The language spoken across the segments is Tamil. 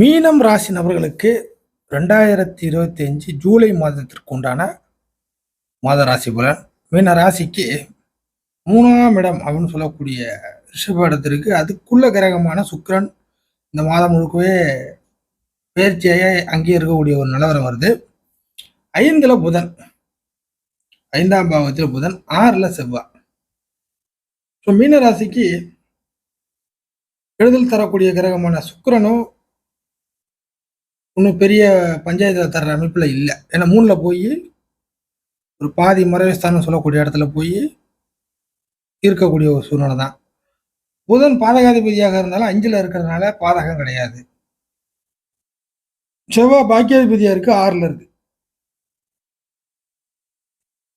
மீனம் ராசி நபர்களுக்கு ரெண்டாயிரத்தி இருபத்தி அஞ்சு ஜூலை மாதத்திற்கு உண்டான மாத ராசி பலன். மீன ராசிக்கு மூணாம் இடம் அப்படின்னு சொல்லக்கூடிய ரிஷப இடத்திற்கு அதுக்குள்ள கிரகமான சுக்கரன் இந்த மாதம் முழுக்கவே பயிற்சியாக அங்கே இருக்கக்கூடிய ஒரு நிலவரம் வருது. ஐந்தில் புதன். ஐந்தாம் பாவத்தில் புதன். ஆறில் செவ்வாய். ஸோ மீனராசிக்கு எழுதல் தரக்கூடிய கிரகமான சுக்கரனும் ஒன்றும் பெரிய பஞ்சாயத்தில் தர்ற அமைப்பில் இல்லை. ஏன்னா மூணில் போய் ஒரு பாதி மறைவஸ்தானம் சொல்லக்கூடிய இடத்துல போய் இருக்கக்கூடிய ஒரு சூழ்நிலை தான். புதன் பாதகாதிபதியாக இருந்தாலும் அஞ்சில் இருக்கிறதுனால பாதகம் கிடையாது. செவ்வாய் பாக்கியாதிபதியாக இருக்குது ஆறில் இருக்கு.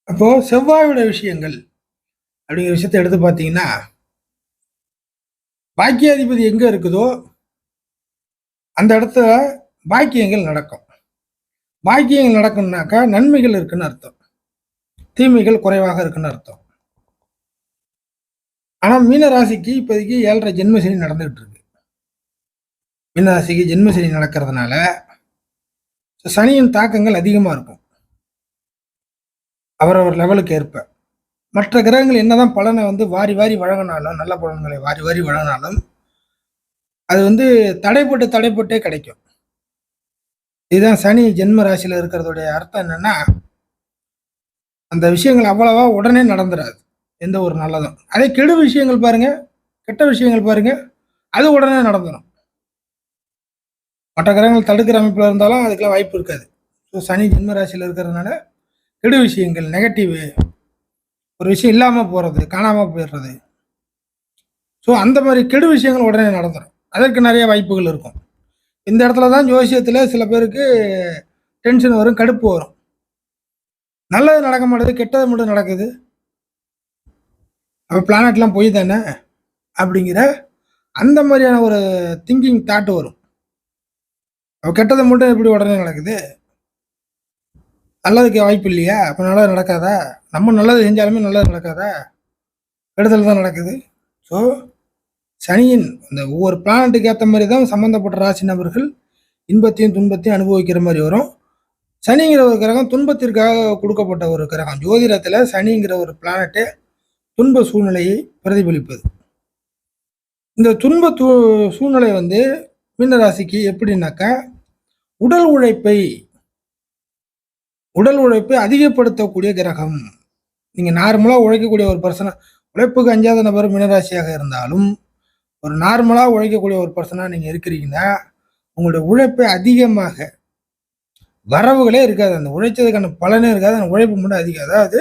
அப்போது செவ்வாயோட விஷயங்கள் அப்படிங்கிற விஷயத்தை எடுத்து பார்த்தீங்கன்னா பாக்கியாதிபதி எங்கே இருக்குதோ அந்த இடத்துல பாக்கியங்கள் நடக்கும். பாக்கியங்கள் நடக்கும்னாக்கா நன்மைகள் இருக்குன்னு அர்த்தம். தீமைகள் குறைவாக இருக்குன்னு அர்த்தம். ஆனால் மீனராசிக்கு இப்போதைக்கு ஏழரை ஜென்மசனி நடந்துகிட்டு இருக்கு. மீனராசிக்கு ஜென்மசனி நடக்கிறதுனால சனியின் தாக்கங்கள் அதிகமாக இருக்கும். அவரவர் லெவலுக்கு ஏற்ப. மற்ற கிரகங்கள் என்னதான் பலனை வந்து வாரி வாரி வழங்கினாலும் நல்ல பலன்களை வாரி வாரி வழங்கினாலும் அது வந்து தடைப்பட்டு தடைப்பட்டே கிடைக்கும். இதுதான் சனி ஜென்ம ராசியில் இருக்கிறதுடைய அர்த்தம் என்னன்னா அந்த விஷயங்கள் அவ்வளவா உடனே நடந்துடாது எந்த ஒரு நல்லதும். அதே கெடு விஷயங்கள் பாருங்க கெட்ட விஷயங்கள் பாருங்க அது உடனே நடந்துடும் மற்ற கிரகங்கள் தடுக்கிற அமைப்பில் இருந்தாலும் அதுக்கெல்லாம் வாய்ப்பு இருக்காது. ஸோ சனி ஜென்ம ராசியில் இருக்கிறதுனால கெடு விஷயங்கள் நெகட்டிவ் ஒரு விஷயம் இல்லாமல் போகிறது காணாமல் போயிடுறது. ஸோ அந்த மாதிரி கெடு விஷயங்கள் உடனே நடந்துடும் அதற்கு நிறைய வாய்ப்புகள் இருக்கும். இந்த இடத்துல தான் ஜோசியத்தில் சில பேருக்கு டென்ஷன் வரும் கடுப்பு வரும். நல்லது நடக்க மாட்டேது கெட்டது மட்டும் நடக்குது. அப்போ பிளானட்லாம் போய் தானே அப்படிங்கிற அந்த மாதிரியான ஒரு திங்கிங் தாட் வரும். அப்போ கெட்டது மட்டும் எப்படி உடனே நடக்குது? நல்லதுக்கு வாய்ப்பு இல்லையா? அப்போ நல்லது நடக்காதா? நம்ம நல்லது செஞ்சாலுமே நல்லது நடக்காதா? கெடுதல் தான் நடக்குது. ஸோ சனியின் இந்த ஒவ்வொரு பிளானட்டுக்கு ஏற்ற மாதிரி தான் சம்மந்தப்பட்ட ராசி நபர்கள் இன்பத்தையும் துன்பத்தையும் அனுபவிக்கிற மாதிரி வரும். சனிங்கிற ஒரு கிரகம் துன்பத்திற்காக கொடுக்கப்பட்ட ஒரு கிரகம். ஜோதிடத்தில் சனிங்கிற ஒரு பிளானட்டு துன்ப சூழ்நிலையை பிரதிபலிப்பது. இந்த துன்ப தூ சூழ்நிலை வந்து மீனராசிக்கு எப்படின்னாக்கா உடல் உழைப்பை உடல் உழைப்பை அதிகப்படுத்தக்கூடிய கிரகம். நீங்கள் நார்மலாக உழைக்கக்கூடிய ஒரு பர்சனை உழைப்புக்கு அஞ்சாத நபர் மீனராசியாக இருந்தாலும் ஒரு நார்மலாக உழைக்கக்கூடிய ஒரு பர்சனாக நீங்கள் இருக்கிறீங்கன்னா உங்களுடைய உழைப்பு அதிகமாக வரவுகளே இருக்காது. அந்த உழைச்சதுக்கான பலனே இருக்காது. அந்த உழைப்பு மட்டும் அதிகம். அதாவது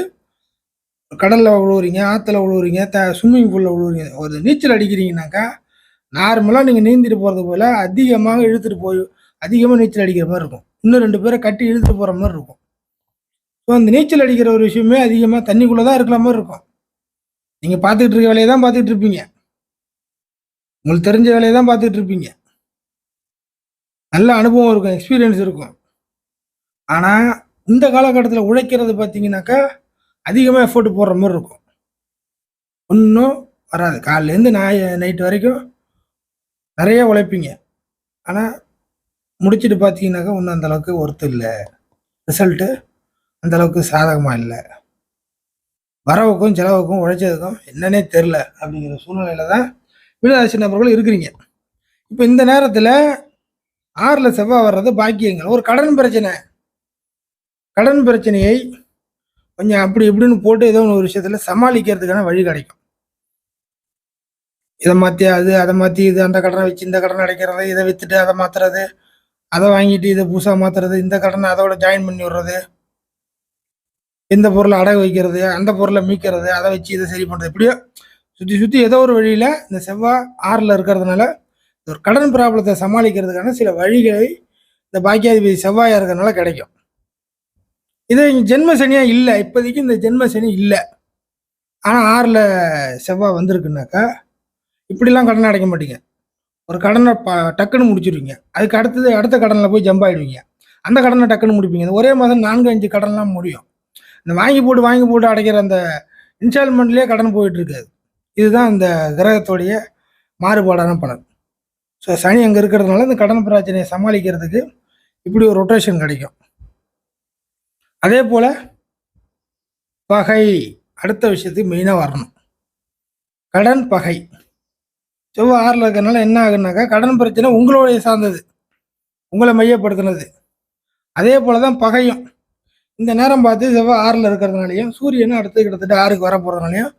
கடலில் விழுவுறீங்க ஆற்றுல விழுவுறீங்க த ஸ்விம்மிங் பூலில் விழுவுறீங்க ஒரு நீச்சல் அடிக்கிறீங்கனாக்கா நார்மலாக நீங்கள் நீந்திட்டு போகிறது போல் அதிகமாக இழுத்துட்டு போய் அதிகமாக நீச்சல் அடிக்கிற மாதிரி இருக்கும். இன்னும் ரெண்டு பேரை கட்டி இழுத்துட்டு போகிற மாதிரி இருக்கும். ஸோ அந்த நீச்சல் அடிக்கிற ஒரு விஷயமே அதிகமாக தண்ணிக்குள்ளே தான் இருக்கிற மாதிரி இருக்கும். நீங்கள் பார்த்துக்கிட்டு இருக்க வேலையை தான் பார்த்துக்கிட்டு இருப்பீங்க. உங்களுக்கு தெரிஞ்ச வேலையை தான் பார்த்துட்டு இருப்பீங்க. நல்ல அனுபவம் இருக்கும் எக்ஸ்பீரியன்ஸ் இருக்கும். ஆனால் இந்த காலகட்டத்தில் உழைக்கிறது பார்த்தீங்கன்னாக்கா அதிகமாக எஃபோர்ட் போடுற மாதிரி இருக்கும். ஒன்றும் வராது. காலையிலேருந்து நான் நைட்டு வரைக்கும் நிறைய உழைப்பீங்க. ஆனால் முடிச்சுட்டு பார்த்தீங்கன்னாக்கா ஒன்றும் அந்தளவுக்கு ஒர்த்து இல்லை. ரிசல்ட்டு அந்தளவுக்கு சாதகமாக இல்லை. வரவுக்கும் செலவுக்கும் உழைச்சதுக்கும் என்னன்னே தெரில அப்படிங்கிற சூழ்நிலையில் தான் மீனராசி நபர்கள் இருக்கிறீங்க. இப்போ இந்த நேரத்தில் ஆறில் செவ்வாய் வர்றது பாக்கியங்கள். ஒரு கடன் பிரச்சனை. கடன் பிரச்சனையை கொஞ்சம் அப்படி இப்படின்னு போட்டு ஏதோ ஒரு விஷயத்தில் சமாளிக்கிறதுக்கான வழி கிடைக்கும். இதை மாற்றி அது அதை மாற்றி இது அந்த கடனை வச்சு இந்த கடனை அடைக்கிறது இதை விற்றுட்டு அதை மாற்றுறது அதை வாங்கிட்டு இதை புதுசாக மாற்றுறது இந்த கடனை அதோட ஜாயின் பண்ணி விடுறது இந்த பொருளை அடகு வைக்கிறது அந்த பொருளை மீக்கிறது அதை வச்சு இதை சரி பண்ணுறது இப்படியோ சுற்றி சுற்றி ஏதோ ஒரு வழியில் இந்த செவ்வாய் ஆறில் இருக்கிறதுனால ஒரு கடன் ப்ராப்ளத்தை சமாளிக்கிறதுக்கான சில வழிகளை இந்த பாக்கியாதிபதி செவ்வாயாக இருக்கிறதுனால கிடைக்கும். இது ஜென்ம சனியாக இல்லை. இப்போதைக்கு இந்த ஜென்ம சனி இல்லை. ஆனால் ஆறில் செவ்வாய் வந்திருக்குனாக்கா இப்படிலாம் கடன் அடைக்க மாட்டீங்க. ஒரு கடனை ப டக்குன்னு முடிச்சிருவீங்க. அதுக்கு அடுத்தது அடுத்த கடனில் போய் ஜம்ப் ஆகிடுவீங்க அந்த கடனை டக்குன்னு முடிப்பீங்க. ஒரே மாதம் நான்கு அஞ்சு கடன்லாம் முடியும். இந்த வாங்கி போட்டு வாங்கி போட்டு அடைக்கிற அந்த இன்ஸ்டால்மெண்ட்லேயே கடன் போயிட்டுருக்காது இதுதான் இந்த கிரகத்தோடைய மாறுபாடான பலன். ஸோ சனி அங்கே இருக்கிறதுனால இந்த கடன் பிரச்சனையை சமாளிக்கிறதுக்கு இப்படி ஒரு ரொட்டேஷன் கிடைக்கும். அதே போல் பகை அடுத்த விஷயத்துக்கு மெயினாக வரணும். கடன் பகை. செவ்வாய் ஆறில் இருக்கிறனால என்ன ஆகுனாக்கா கடன் பிரச்சனை உங்களுடைய சார்ந்தது. உங்களை மையப்படுத்தினது. அதே போல தான் பகையும். இந்த நேரம் பார்த்து செவ்வாய் ஆறில் இருக்கிறதுனாலையும் சூரியனும் அடுத்து கிட்டத்தட்ட ஆறுக்கு வர போகிறதுனாலையும்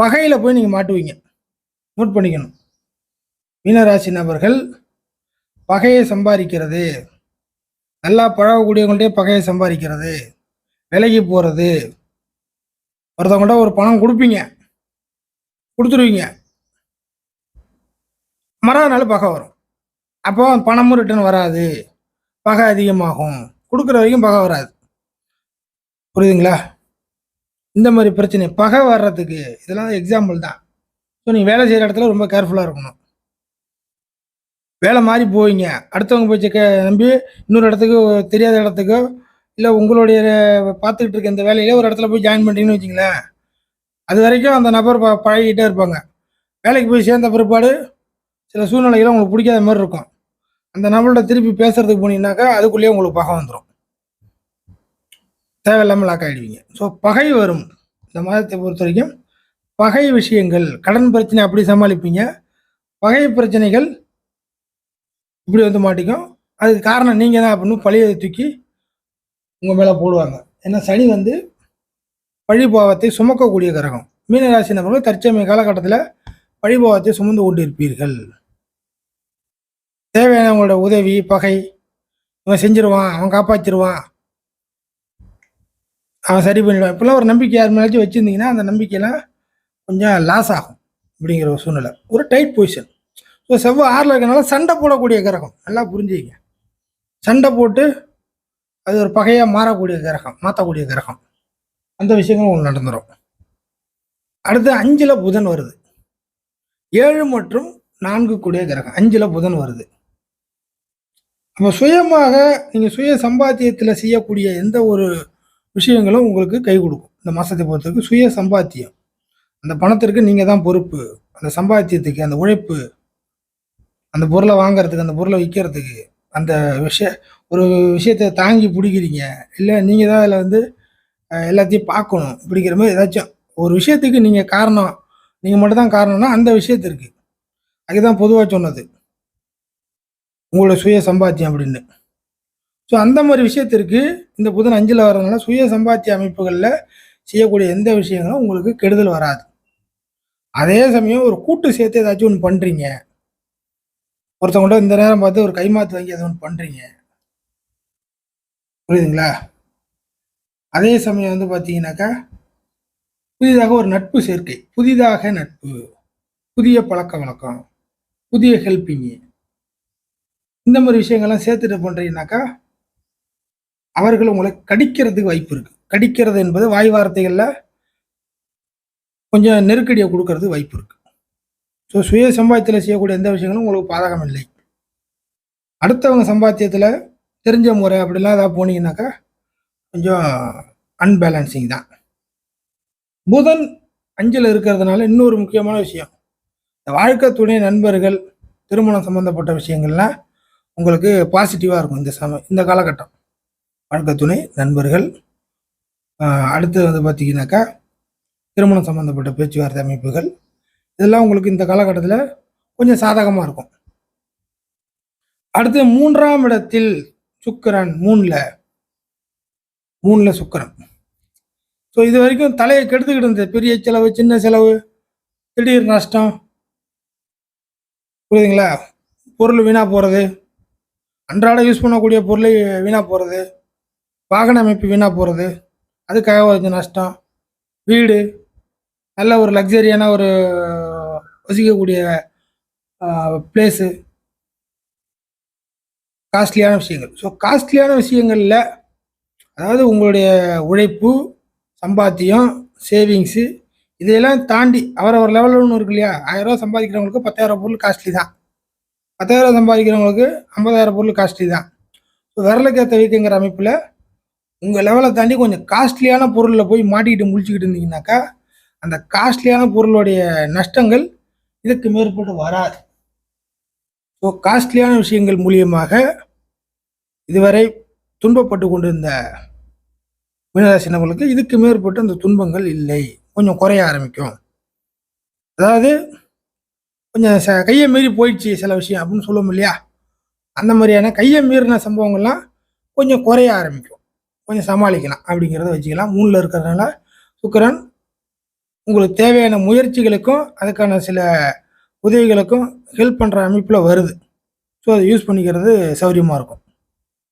பகையில் போய் நீங்கள் மாட்டுவீங்க. நோட் பண்ணிக்கணும். மீனராசி நபர்கள் பகையை சம்பாதிக்கிறது. நல்லா பழகக்கூடியவங்கள்டே பகையை சம்பாதிக்கிறது. விலகி போகிறது ஒருத்தவங்கள்ட்ட ஒரு பணம் கொடுப்பீங்க. கொடுத்துருவீங்க. மறாநாள் பகை வரும். அப்போ பணமும் ரிட்டர்ன் வராது. பகை அதிகமாகும். கொடுக்குற வரைக்கும் பகை வராது. புரியுதுங்களா? இந்த மாதிரி பிரச்சனை பகை வர்றதுக்கு இதெல்லாம் எக்ஸாம்பிள் தான். ஸோ நீங்கள் வேலை செய்கிற இடத்துல ரொம்ப கேர்ஃபுல்லாக இருக்கணும். வேலை மாறி போவீங்க. அடுத்தவங்க போய் செக்க நம்பி இன்னொரு இடத்துக்கு தெரியாத இடத்துக்கோ இல்லை உங்களுடைய பார்த்துக்கிட்டு இருக்க இந்த வேலையிலே ஒரு இடத்துல போய் ஜாயின் பண்ணிட்டீங்கன்னு வச்சிங்களேன். அது வரைக்கும் அந்த நபர் ப பழகிட்டே இருப்பாங்க. வேலைக்கு போய் சேர்ந்த பிற்பாடு சில சூழ்நிலைகள் உங்களுக்கு பிடிக்காத மாதிரி இருக்கும். அந்த நபர்கிட்ட திருப்பி பேசுறதுக்கு போனீங்கன்னாக்கா அதுக்குள்ளேயே உங்களுக்கு பகம் வந்துடும் தேவையில்லாமல் லாக் ஆகிடுவீங்க ஸோ பகை வரும். இந்த மாதத்தை பொறுத்த வரைக்கும் பகை விஷயங்கள் கடன் பிரச்சனை அப்படி சமாளிப்பீங்க. பகை பிரச்சனைகள் இப்படி வந்து மாட்டிக்கும். அதுக்கு காரணம் நீங்கள் தான் அப்படின்னு பழியை தூக்கி உங்கள் மேலே போடுவாங்க. ஏன்னா சனி வந்து பழிபாவத்தை சுமக்கக்கூடிய கிரகம். மீனராசி நபர்கள் தற்சமய காலகட்டத்தில் பழிபாவத்தை சுமந்து கொண்டிருப்பீர்கள். தேவையான உங்களோட உதவி பகை இவன் செஞ்சிருவான் அவன் காப்பாற்றிடுவான் அவன் சரி பண்ணிடுவான். இப்போல்லாம் ஒரு நம்பிக்கை யார் மேலேச்சும் வச்சுருந்தீங்கன்னா அந்த நம்பிக்கையெல்லாம் கொஞ்சம் லாஸ் ஆகும் அப்படிங்கிற ஒரு சூழ்நிலை. ஒரு டைட் பொசிஷன் ஸோ செவ்வாய் ஆறில் இருக்கனால சண்டை போடக்கூடிய கிரகம். நல்லா புரிஞ்சுக்கிங்க. சண்டை போட்டு அது ஒரு பகையாக மாறக்கூடிய கிரகம் மாற்றக்கூடிய கிரகம். அந்த விஷயங்களும் ஒன்று நடந்துடும் அடுத்து அஞ்சில் புதன் வருது. ஏழு மற்றும் நான்கு கூடிய கிரகம். அஞ்சில் புதன் வருது. அப்போ சுயமாக நீங்கள் சுய சம்பாத்தியத்தில் செய்யக்கூடிய எந்த ஒரு விஷயங்களும் உங்களுக்கு கை கொடுக்கும். இந்த மாதத்தை பொறுத்தவரைக்கும் சுய சம்பாத்தியம். அந்த பணத்திற்கு நீங்கள் தான் பொறுப்பு. அந்த சம்பாத்தியத்துக்கு அந்த உழைப்பு அந்த பொருளை வாங்குறதுக்கு அந்த பொருளை விற்கிறதுக்கு அந்த விஷய ஒரு விஷயத்தை தாங்கி பிடிக்கிறீங்க. இல்லை நீங்கள் தான் அதில் வந்து எல்லாத்தையும் பார்க்கணும். பிடிக்கிற மாதிரி ஏதாச்சும் ஒரு விஷயத்துக்கு நீங்கள் காரணம் நீங்கள் மட்டும் தான் காரணம்னா அந்த விஷயத்திற்கு அதுதான் பொதுவாக சொன்னது. உங்களோட சுய சம்பாத்தியம் அப்படின்னு. ஸோ அந்த மாதிரி விஷயத்திற்கு இந்த புதன் அஞ்சில் வர்றதுனால சுய சம்பாத்திய அமைப்புகளில் செய்யக்கூடிய எந்த விஷயங்களும் உங்களுக்கு கெடுதல் வராது. அதே சமயம் ஒரு கூட்டு சேர்த்து ஏதாச்சும் ஒன்று பண்ணுறீங்க ஒருத்தவங்கள்ட்ட இந்த நேரம் பார்த்து ஒரு கைமாத்து வாங்கி எது ஒன்று பண்ணுறீங்க புரியுதுங்களா? அதே சமயம் வந்து பார்த்தீங்கன்னாக்கா புதிதாக ஒரு நட்பு சேர்க்கை. புதிதாக நட்பு. புதிய பழக்க வழக்கம். புதிய ஹெல்ப்பிங்கு இந்த மாதிரி விஷயங்கள்லாம் சேர்த்துட்டு பண்ணுறீங்கன்னாக்கா அவர்கள் உங்களை கடிக்கிறதுக்கு வாய்ப்பு இருக்கு. கடிக்கிறது என்பது வாய் வார்த்தைகளில் கொஞ்சம் நெருக்கடியை கொடுக்கறதுக்கு வாய்ப்பு இருக்கு. ஸோ சுய சம்பாத்தியத்தில் செய்யக்கூடிய எந்த விஷயங்களும் உங்களுக்கு பாதகம் இல்லை. அடுத்தவங்க சம்பாத்தியத்தில் தெரிஞ்ச முறை அப்படிலாம் ஏதாவது போனீங்கன்னாக்கா கொஞ்சம் அன்பேலன்சிங் தான். புதன் அஞ்சில் இருக்கிறதுனால இன்னொரு முக்கியமான விஷயம். இந்த வாழ்க்கை துணை நண்பர்கள் திருமணம் சம்மந்தப்பட்ட விஷயங்கள்லாம் உங்களுக்கு பாசிட்டிவாக இருக்கும் இந்த சம இந்த காலகட்டம். வாழ்க்கை துணை நண்பர்கள் அடுத்து வந்து பார்த்தீங்கன்னாக்கா திருமணம் சம்மந்தப்பட்ட பேச்சுவார்த்தை அமைப்புகள். இதெல்லாம் உங்களுக்கு இந்த காலகட்டத்தில் கொஞ்சம் சாதகமாக இருக்கும். அடுத்து மூன்றாம் இடத்தில் சுக்கிரன் மூணில் மூணில் சுக்கிரன். ஸோ இது வரைக்கும் தலையை கெடுத்துக்கிட்டு இருந்தது பெரிய செலவு சின்ன செலவு திடீர் நஷ்டம். புரியுதுங்களா? பொருள் வீணாக போகிறது அன்றாட யூஸ் பண்ணக்கூடிய பொருளை வீணாக போகிறது வாகன அமைப்பு வீணாக போகிறது அதுக்காக கொஞ்சம் நஷ்டம். வீடு நல்ல ஒரு லக்ஸரியான ஒரு வசிக்கக்கூடிய பிளேஸு காஸ்ட்லியான விஷயங்கள். ஸோ காஸ்ட்லியான விஷயங்களில் அதாவது உங்களுடைய உழைப்பு சம்பாத்தியம் சேவிங்ஸு இதையெல்லாம் தாண்டி அவரவர் லெவலில் ஒன்று இருக்கு இல்லையா? ஆயிரரூவா சம்பாதிக்கிறவங்களுக்கு பத்தாயிரம் பொருள் காஸ்ட்லி தான். பத்தாயிரம் சம்பாதிக்கிறவங்களுக்கு ஐம்பதாயிரம் பொருள் காஸ்ட்லி தான். ஸோ விரலுக்கு வீக்குங்கிற அமைப்பில் உங்கள் லெவலை தாண்டி கொஞ்சம் காஸ்ட்லியான பொருளில் போய் மாட்டிக்கிட்டு முடிச்சுக்கிட்டு இருந்தீங்கன்னாக்கா அந்த காஸ்ட்லியான பொருளுடைய நஷ்டங்கள் இதுக்கு மேற்பட்டு வராது. ஸோ காஸ்ட்லியான விஷயங்கள் மூலியமாக இதுவரை துன்பப்பட்டு கொண்டிருந்த மீனராசி நபர்களுக்கு இதுக்கு மேற்பட்டு அந்த துன்பங்கள் இல்லை. கொஞ்சம் குறைய ஆரம்பிக்கும். அதாவது கொஞ்சம் ச கையை மீறி போயிடுச்சு சில விஷயம் அப்படின்னு சொல்லுவோம் இல்லையா? அந்த மாதிரியான கையை மீறின சம்பவங்கள்லாம் கொஞ்சம் குறைய ஆரம்பிக்கும். கொஞ்சம் சமாளிக்கலாம் அப்படிங்கிறத வச்சுக்கலாம். மூணில் இருக்கிறதுனால சுக்கரன் உங்களுக்கு தேவையான முயற்சிகளுக்கும் அதுக்கான சில உதவிகளுக்கும் ஹெல்ப் பண்ணுற அமைப்பில் வருது. ஸோ அதை யூஸ் பண்ணிக்கிறது சௌரியமாக இருக்கும்.